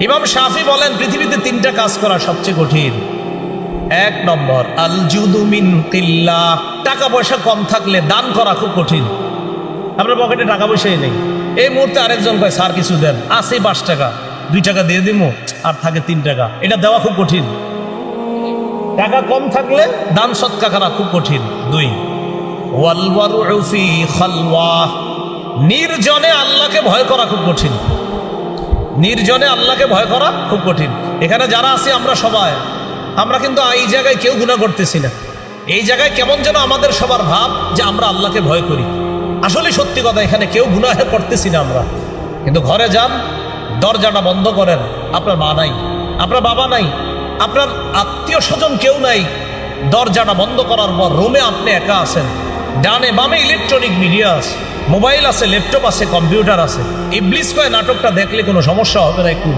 ইমাম শাফি বলেন, পৃথিবীতে তিনটা কাজ করা সবচেয়ে কঠিন। এক নম্বর আল জুদুমিন কিল্লা টাকা পয়সা কম থাকলে দান করা খুব কঠিন। আপনার পকেটে টাকা পয়সাই নেই। এই মুহূর্তে আরেকজন কয়, স্যার, কিছু দেন। আছে, পাঁচ টাকা। দুই টাকা দিয়ে দিমু? আর থাকে তিন টাকা। এটা দেওয়া খুব কঠিন। টাকা কম থাকলে দান সৎকা করা খুব কঠিন। দুই নির্জনে আল্লাহকে ভয় করা খুব কঠিন। নির্জনে আল্লাহকে ভয় করা খুব কঠিন। এখানে যারা আছি, আমরা সবাই। আমরা কিন্তু এই জায়গায় কেউ গুণা করতেছি না। এই জায়গায় কেমন যেন আমাদের সবার ভাব যে আমরা আল্লাহকে ভয় করি। আসলে সত্যি কথা, এখানে কেউ গুনাহে করতেছি না আমরা। কিন্তু ঘরে যান, দরজাটা বন্ধ করেন, আপনার মা নাই, আপনার বাবা নাই, আপনার আত্মীয় স্বজন কেউ নাই। দরজাটা বন্ধ করার পর রুমে আপনি একা আছেন। ডানে বামে ইলেকট্রনিক মিডিয়া আছে। মোবাইল আছে, ল্যাপটপ আছে, কম্পিউটার আছে। ইবলিস কয় নাটকটা দেখলে কোনো সমস্যা হবে না একটু?